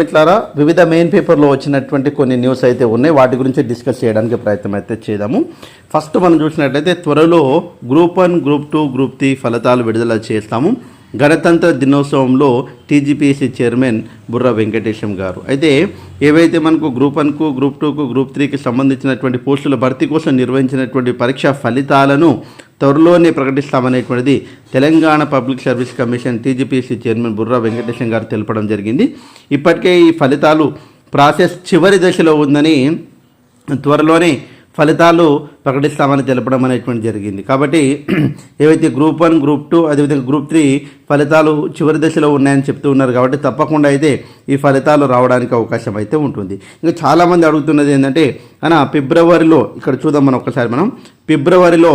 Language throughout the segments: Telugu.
మిట్లారా వివిధ మెయిన్ పేపర్లో వచ్చినటువంటి కొన్ని న్యూస్ అయితే ఉన్నాయి. వాటి గురించి డిస్కస్ చేయడానికి ప్రయత్నం అయితే చేద్దాము. ఫస్ట్ మనం చూసినట్లయితే త్వరలో group one group two group three ఫలితాలు విడుదల చేస్తాము. గణతంత్ర దినోత్సవంలో టీజీపీఎస్సీ చైర్మన్ బుర్ర వెంకటేశం గారు. అయితే ఏవైతే మనకు గ్రూప్ వన్కు గ్రూప్ టూకు గ్రూప్ త్రీకి సంబంధించినటువంటి పోస్టుల భర్తీ కోసం నిర్వహించినటువంటి పరీక్ష ఫలితాలను త్వరలోనే ప్రకటిస్తామనేటువంటిది Telangana public service commission TGPSC chairman Burra Venkatesham గారు తెలపడం జరిగింది. ఇప్పటికే ఈ ఫలితాలు ప్రాసెస్ చివరి దశలో ఉందని త్వరలోనే ఫలితాలు ప్రకటిస్తామని తెలపడం అనేటువంటి జరిగింది. కాబట్టి ఏవైతే గ్రూప్ వన్ గ్రూప్ టూ అదేవిధంగా గ్రూప్ త్రీ ఫలితాలు చివరి దశలో ఉన్నాయని చెప్తూ ఉన్నారు కాబట్టి తప్పకుండా అయితే ఈ ఫలితాలు రావడానికి అవకాశం అయితే ఉంటుంది. ఇంకా చాలామంది అడుగుతున్నది ఏంటంటే అన్న ఫిబ్రవరిలో ఇక్కడ చూద్దాం మనం ఒకసారి మనం ఫిబ్రవరిలో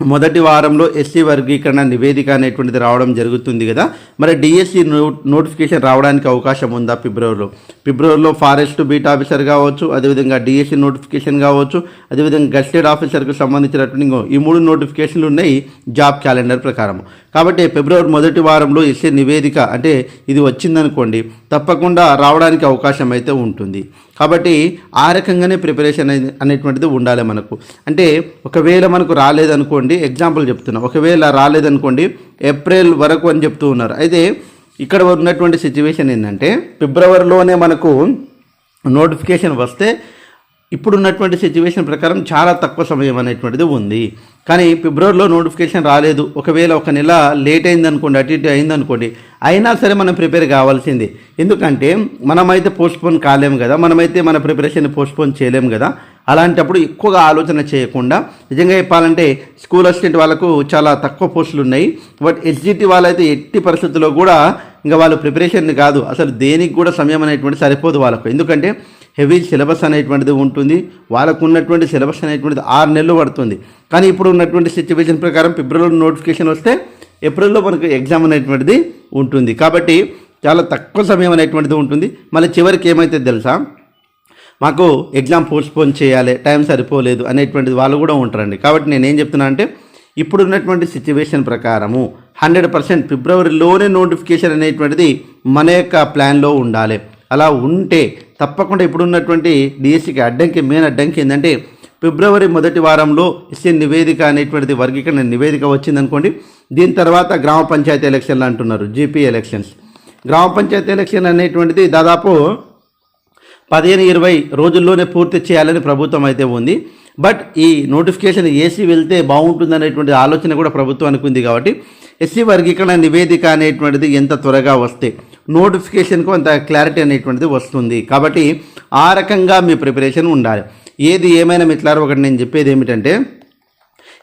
మొదటి వారంలో ఎస్సీ వర్గీకరణ నివేదిక అనేటువంటిది రావడం జరుగుతుంది కదా. మరి డిఎస్సి నో నోటిఫికేషన్ రావడానికి అవకాశం ఉందా ఫిబ్రవరిలో? ఫిబ్రవరిలో ఫారెస్ట్ బీట్ ఆఫీసర్ కావచ్చు అదేవిధంగా డిఎస్సి నోటిఫికేషన్ కావచ్చు అదేవిధంగా గస్టెడ్ ఆఫీసర్కి సంబంధించినటువంటి ఈ మూడు నోటిఫికేషన్లు ఉన్నాయి జాబ్ క్యాలెండర్ ప్రకారం. కాబట్టి ఫిబ్రవరి మొదటి వారంలో ఎస్సీ నివేదిక అంటే ఇది వచ్చిందనుకోండి తప్పకుండా రావడానికి అవకాశం అయితే ఉంటుంది. కాబట్టి ఆ రకంగానే ప్రిపరేషన్ అనేటువంటిది ఉండాలి మనకు. అంటే ఒకవేళ మనకు రాలేదనుకోండి ఎగ్జాంపుల్ చెప్తున్నా. ఒకవేళ రాలేదనుకోండి ఏప్రిల్ వరకు అని చెప్తూ ఉన్నారు. అయితే ఇక్కడ ఉన్నటువంటి సిచ్యువేషన్ ఏంటంటే ఫిబ్రవరిలోనే మనకు నోటిఫికేషన్ వస్తే ఇప్పుడు ఉన్నటువంటి సిచ్యువేషన్ ప్రకారం చాలా తక్కువ సమయం అనేటువంటిది ఉంది. కానీ ఫిబ్రవరిలో నోటిఫికేషన్ రాలేదు. ఒకవేళ ఒక నెల లేట్ అయిందనుకోండి అటు ఇటు అయిందనుకోండి అయినా సరే మనం ప్రిపేర్ కావాల్సింది. ఎందుకంటే మనమైతే పోస్ట్పోన్ కాలేము కదా. మనమైతే మన ప్రిపరేషన్ పోస్ట్పోన్ చేయలేము కదా. అలాంటప్పుడు ఎక్కువగా ఆలోచన చేయకుండా నిజంగా చెప్పాలంటే స్కూల్ అసిస్టెంట్ వాళ్ళకు చాలా తక్కువ పోస్టులు ఉన్నాయి. బట్ ఎస్జిటి వాళ్ళైతే ఎట్టి పరిస్థితుల్లో కూడా ఇంకా వాళ్ళు ప్రిపరేషన్ కాదు. అసలు దేనికి కూడా సమయం అనేటువంటి సరిపోదు వాళ్ళకు. ఎందుకంటే హెవీ సిలబస్ అనేటువంటిది ఉంటుంది. వాళ్ళకు ఉన్నటువంటి సిలబస్ అనేటువంటిది ఆరు నెలలు పడుతుంది. కానీ ఇప్పుడు ఉన్నటువంటి సిచ్యువేషన్ ప్రకారం ఫిబ్రవరిలో నోటిఫికేషన్ వస్తే ఏప్రిల్లో మనకు ఎగ్జామ్ అనేటువంటిది ఉంటుంది. కాబట్టి చాలా తక్కువ సమయం అనేటువంటిది ఉంటుంది. మళ్ళీ చివరికి ఏమైతే తెలుసా? మాకు ఎగ్జామ్ పోస్ట్పోన్ చేయాలి టైం సరిపోలేదు అనేటువంటిది వాళ్ళు కూడా ఉంటారండి. కాబట్టి నేను ఏం చెప్తున్నా అంటే ఇప్పుడు ఉన్నటువంటి సిచ్యువేషన్ ప్రకారము హండ్రెడ్ పర్సెంట్ ఫిబ్రవరిలోనే నోటిఫికేషన్ అనేటువంటిది మన యొక్క ప్లాన్లో ఉండాలి. అలా ఉంటే తప్పకుండా ఇప్పుడున్నటువంటి డిఎస్సికి అడ్డంకి మెయిన్ అడ్డంకి ఏంటంటే ఫిబ్రవరి మొదటి వారంలో ఎస్సీ నివేదిక అనేటువంటిది వర్గీకరణ నివేదిక వచ్చిందనుకోండి దీని తర్వాత గ్రామ పంచాయతీ ఎలక్షన్లు అంటున్నారు జీపీ ఎలక్షన్స్. గ్రామ పంచాయతీ ఎలక్షన్ అనేటువంటిది దాదాపు పదిహేను ఇరవై రోజుల్లోనే పూర్తి చేయాలని ప్రభుత్వం అయితే ఉంది. బట్ ఈ నోటిఫికేషన్ ఏసీ వెళ్తే బాగుంటుంది అనేటువంటి ఆలోచన కూడా ప్రభుత్వానికి ఉంది కాబట్టి ఎస్సీ వర్గీకరణ నివేదిక అనేటువంటిది ఎంత త్వరగా వస్తే నోటిఫికేషన్కు అంత క్లారిటీ అనేటువంటిది వస్తుంది. కాబట్టి ఆ రకంగా మీ ప్రిపరేషన్ ఉండాలి. ఏది ఏమైనా మిట్లారో ఒకటి నేను చెప్పేది ఏమిటంటే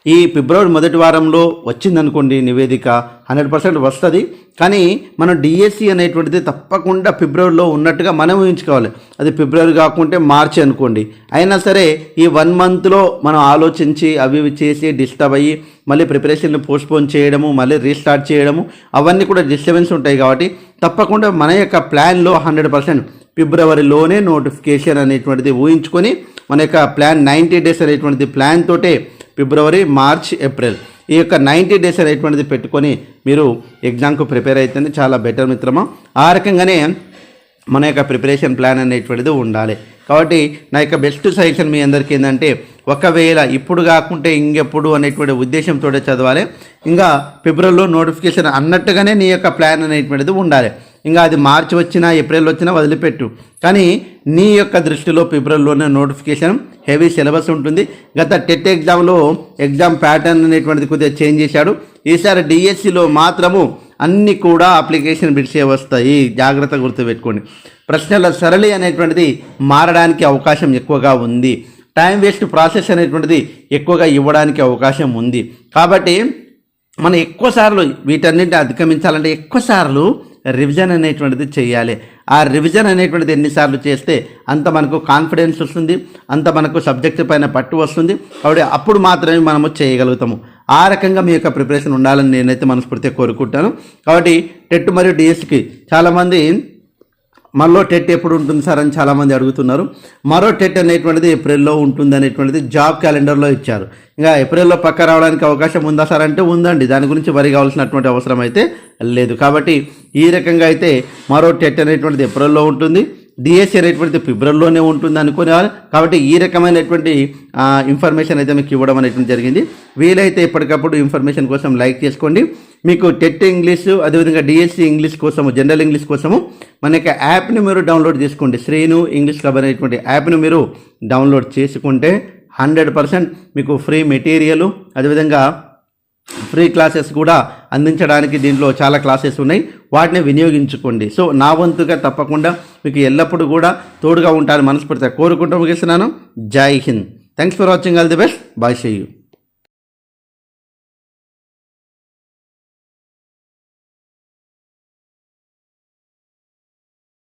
ఈ ఫిబ్రవరి మొదటి వారంలో వచ్చిందనుకోండి నివేదిక హండ్రెడ్ పర్సెంట్ వస్తుంది. కానీ మనం డిఎస్సి అనేటువంటిది తప్పకుండా ఫిబ్రవరిలో ఉన్నట్టుగా మనం ఊహించుకోవాలి. అది ఫిబ్రవరి కాకుంటే మార్చి అనుకోండి. అయినా సరే ఈ వన్ మంత్లో మనం ఆలోచించి అవి ఇవి చేసి డిస్టర్బ్ అయ్యి మళ్ళీ ప్రిపరేషన్ని పోస్ట్పోన్ చేయడము మళ్ళీ రీస్టార్ట్ చేయడము అవన్నీ కూడా డిస్టర్బెన్స్ ఉంటాయి కాబట్టి తప్పకుండా మన యొక్క ప్లాన్లో హండ్రెడ్ పర్సెంట్ ఫిబ్రవరిలోనే నోటిఫికేషన్ అనేటువంటిది ఊహించుకొని మన యొక్క ప్లాన్ నైంటీ డేస్ అనేటువంటిది ప్లాన్ తోటే ఫిబ్రవరి మార్చ్ ఏప్రిల్. ఈ యొక్క నైంటీ డేస్ అనేటువంటిది పెట్టుకొని మీరు ఎగ్జామ్కు ప్రిపేర్ అయితేనే చాలా బెటర్ మిత్రమా? ఆ రకంగానే మన యొక్క ప్రిపరేషన్ ప్లాన్ అనేటువంటిది ఉండాలి. కాబట్టి నా యొక్క బెస్ట్ సజెషన్ మీ అందరికీ ఏంటంటే ఒకవేళ ఇప్పుడు కాకుంటే ఇంకెప్పుడు అనేటువంటి ఉద్దేశంతో చదవాలి. ఇంకా ఫిబ్రవరిలో నోటిఫికేషన్ అన్నట్టుగానే నీ యొక్క ప్లాన్ అనేటువంటిది ఉండాలి. ఇంకా అది మార్చి వచ్చినా ఏప్రిల్ వచ్చినా వదిలిపెట్టు. కానీ నీ యొక్క దృష్టిలో ఫిబ్రవరిలోనే నోటిఫికేషన్ హెవీ సిలబస్ ఉంటుంది. గత టెట్ ఎగ్జామ్లో ఎగ్జామ్ ప్యాటర్న్ అనేటువంటిది కొద్దిగా చేంజ్ చేశాడు. ఈసారి డిఎస్సిలో మాత్రము అన్నీ కూడా అప్లికేషన్ బిడ్సే వస్తాయి. జాగ్రత్త గుర్తుపెట్టుకోండి ప్రశ్నల సరళి అనేటువంటిది మారడానికి అవకాశం ఎక్కువగా ఉంది. టైం వేస్ట్ ప్రాసెస్ అనేటువంటిది ఎక్కువగా ఇవ్వడానికి అవకాశం ఉంది. కాబట్టి మనం ఎక్కువ సార్లు వీటన్నింటిని అధిగమించాలంటే ఎక్కువ సార్లు రివిజన్ అనేటువంటిది చేయాలి. ఆ రివిజన్ అనేటువంటిది ఎన్నిసార్లు చేస్తే అంత మనకు కాన్ఫిడెన్స్ వస్తుంది అంత మనకు సబ్జెక్ట్ పైన పట్టు వస్తుంది. కాబట్టి అప్పుడు మాత్రమే మనము చేయగలుగుతాము. ఆ రకంగా మీ యొక్క ప్రిపరేషన్ ఉండాలని నేనైతే మనస్ఫూర్తిగా కోరుకుంటాను. కాబట్టి టెట్ మరియు డిఎస్కి చాలామంది మరో టెట్ ఎప్పుడు ఉంటుంది సార్ అని చాలామంది అడుగుతున్నారు. మరో టెట్ అనేటువంటిది ఏప్రిల్లో ఉంటుంది అనేటువంటిది జాబ్ క్యాలెండర్లో ఇచ్చారు. ఇంకా ఏప్రిల్లో పక్క రావడానికి అవకాశం ఉందా సార్ అంటే ఉందండి. దాని గురించి వరి కావాల్సినటువంటి అవసరం అయితే లేదు. కాబట్టి ఈ రకంగా అయితే మరో టెట్ అనేటువంటిది ఏప్రిల్లో ఉంటుంది. డిఎస్సి అనేటువంటిది ఫిబ్రవరిలోనే ఉంటుంది అనుకునేవారు. కాబట్టి ఈ రకమైనటువంటి ఇన్ఫర్మేషన్ అయితే మీకు ఇవ్వడం అనేటువంటి జరిగింది. వీలైతే ఎప్పటికప్పుడు ఇన్ఫర్మేషన్ కోసం లైక్ చేసుకోండి. మీకు టెట్ ఇంగ్లీష్ అదేవిధంగా డిఎస్సి ఇంగ్లీష్ కోసము జనరల్ ఇంగ్లీష్ కోసము మన యొక్క యాప్ని మీరు డౌన్లోడ్ చేసుకోండి. శ్రీను ఇంగ్లీష్ క్లబ్ అనేటువంటి యాప్ని మీరు డౌన్లోడ్ చేసుకుంటే హండ్రెడ్ పర్సెంట్ మీకు ఫ్రీ మెటీరియల్ అదేవిధంగా ఫ్రీ క్లాసెస్ కూడా అందించడానికి దీంట్లో చాలా క్లాసెస్ ఉన్నాయి. వాటిని వినియోగించుకోండి. సో నా వంతుగా తప్పకుండా మీకు ఎల్లప్పుడూ కూడా తోడుగా ఉంటారని మనస్ఫూర్తిగా కోరుకుంటూ ముగిస్తున్నాను. జై Hind. Thanks for watching all the best bye see you